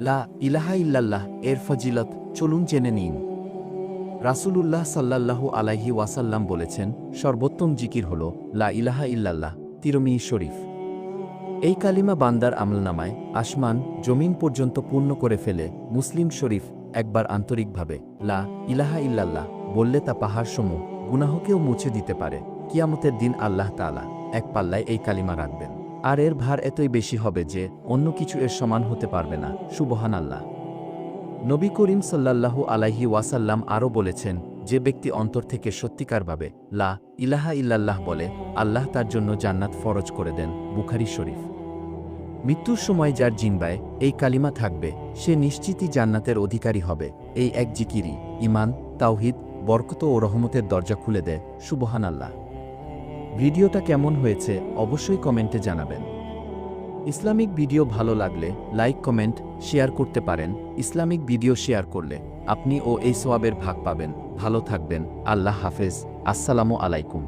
লা ইলাহা ইল্লাল্লাহ, এর ফজিলত, চলুন জেনে নিন। রাসূলুল্লাহ সাল্লাল্লাহু আলাইহি ওয়াসাল্লাম বলেছেন, সর্বোত্তম জিকির হল, লা ইলাহা ইল্লাল্লাহ, তিরমি শরীফ। এই কালিমা বান্দার আমলনামায় আসমান, জমিন পর্যন্ত পূর্ণ করে ফেলে মুসলিম শরীফ একবার আন্তরিকভাবে লা ইলাহা ইল্লাল্লাহ বললে তা পাহাড়সমূহ গুনাহকেও মুছে দিতে পারে। কিয়ামতের দিন আল্লাহ তাআলা এক পাল্লায় এই কালিমা রাখবেন। আর এর ভার এতই বেশি হবে যে অন্য কিছু এর সমান হতে পারবে না। সুবহান আল্লাহ নবী করিম সাল্লাল্লাহু আলাইহি ওয়াসাল্লাম আরও বলেছেন, যে ব্যক্তি অন্তর থেকে সত্যিকারভাবে লা ইলাহা ইল্লাল্লাহ বলে, আল্লাহ তার জন্য জান্নাত ফরজ করে দেন। বুখারি শরীফ। মৃত্যুর সময় যার জিনবায় এই কালিমা থাকবে, সে নিশ্চিতই জান্নাতের অধিকারী হবে। এই এক জিকিরি ইমান তাওহিদ, বরকত ও রহমতের দরজা খুলে দেয়। সুবহান আল্লাহ ভিডিওটা কেমন হয়েছে অবশ্যই কমেন্টে জানাবেন। ইসলামিক ভিডিও ভালো লাগলে লাইক, কমেন্ট, শেয়ার করতে পারেন। ইসলামিক ভিডিও শেয়ার করলে আপনি ও এই সোয়াবের ভাগ পাবেন। ভালো থাকবেন। আল্লাহ হাফেজ। আসসালামু আলাইকুম।